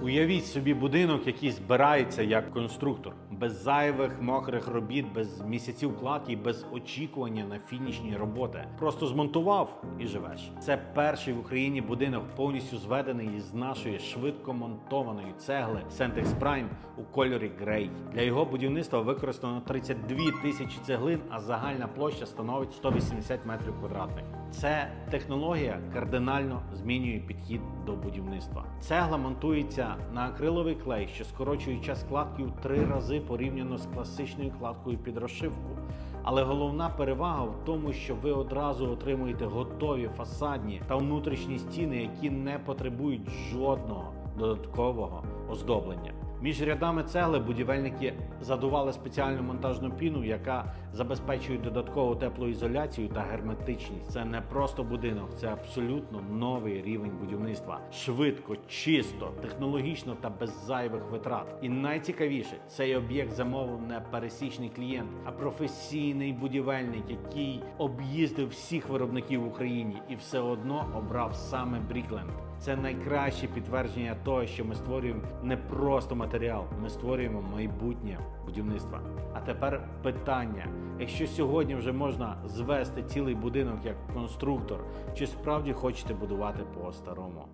Уявіть собі будинок, який збирається як конструктор, без зайвих мокрих робіт, без місяців кладки, без очікування на фінішні роботи. Просто змонтував і живеш. Це перший в Україні будинок, повністю зведений із нашої швидко монтованої цегли Centex Prime у кольорі грей. Для його будівництва використано 32 тисячі цеглин, а загальна площа становить 180 метрів квадратних. Це технологія кардинально змінює підхід до будівництва. Цегла монтується на акриловий клей, що скорочує час кладки в три рази порівняно з класичною кладкою під розшивку. Але головна перевага в тому, що ви одразу отримуєте готові фасадні та внутрішні стіни, які не потребують жодного додаткового оздоблення. Між рядами цегли будівельники задували спеціальну монтажну піну, яка забезпечує додаткову теплоізоляцію та герметичність. Це не просто будинок, це абсолютно новий рівень будівництва. Швидко, чисто, технологічно та без зайвих витрат. І найцікавіше, цей об'єкт замовив не пересічний клієнт, а професійний будівельник, який об'їздив всіх виробників в Україні і все одно обрав саме Брікленд. Це найкраще підтвердження того, що ми створюємо не просто матеріал, ми створюємо майбутнє будівництва. А тепер питання: якщо сьогодні вже можна звести цілий будинок як конструктор, чи справді хочете будувати по-старому?